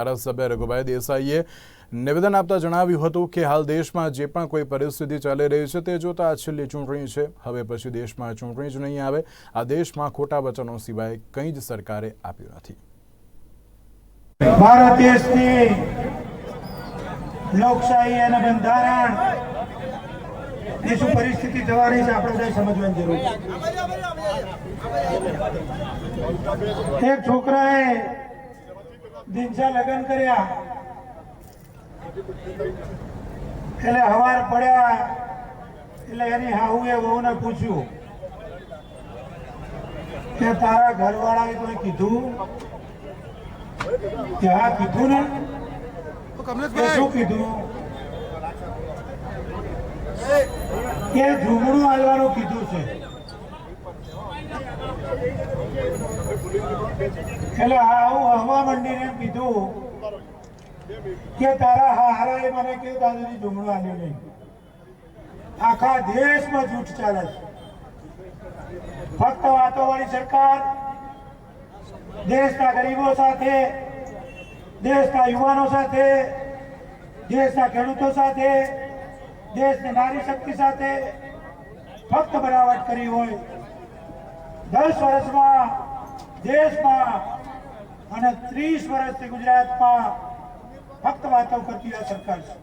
ધારાસભ્ય રઘુભાઈ દેસાઈએ નિવેદન આપતા જણાવ્યું હતું કે હાલ દેશમાં જે પણ કોઈ પરિસ્થિતિ ચાલી રહી છે તે જોતા આ છેલ્લી ચૂંટણી છે. હવે પછી દેશમાં ચૂંટણી જ નહીં આવે. આ દેશમાં ખોટા વચનો સિવાય કંઈ જ સરકારે આપ્યું નથી. ભારત દેશની લોકશાહી અને બંધારણની શું પરિસ્થિતિ થવાની છે. આપણે બધા સમજવાની જરૂર છે. એક છોકરાએ દિનસા લગ્ન કર્યા. એટલે હવાર પડ્યા. એટલે એની હાહુએ વહુને પૂછ્યું કે તારા ઘરવાળાએ કોઈ કીધું? કે હા, કીધું ને? શું કીધું? કે ઝુમડું હાલવાનું કીધું છે. એટલે આવું હવા મંડીને કીધું કે તારા હારાએ મને કહ્યું, દાદાજી ઝૂમડું હાલ્યું નહીં. આખા દેશમાં જૂઠ ચાલે છે. ફક્ત વાતો વાળી સરકાર, દેશના ગરીબો સાથે, દેશના યુવાનો સાથે, દેશના ખેડૂતો સાથે, દેશની નારી શક્તિ સાથે ફક્ત બનાવટ કરી હોય. દસ વર્ષમાં દેશમાં અને ત્રીસ વર્ષથી ગુજરાતમાં ફક્ત વાતો કરતી આ સરકાર છે.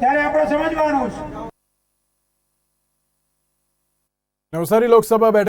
ત્યારે આપણે સમજવાનું છે. નવસારી લોકસભા બેઠક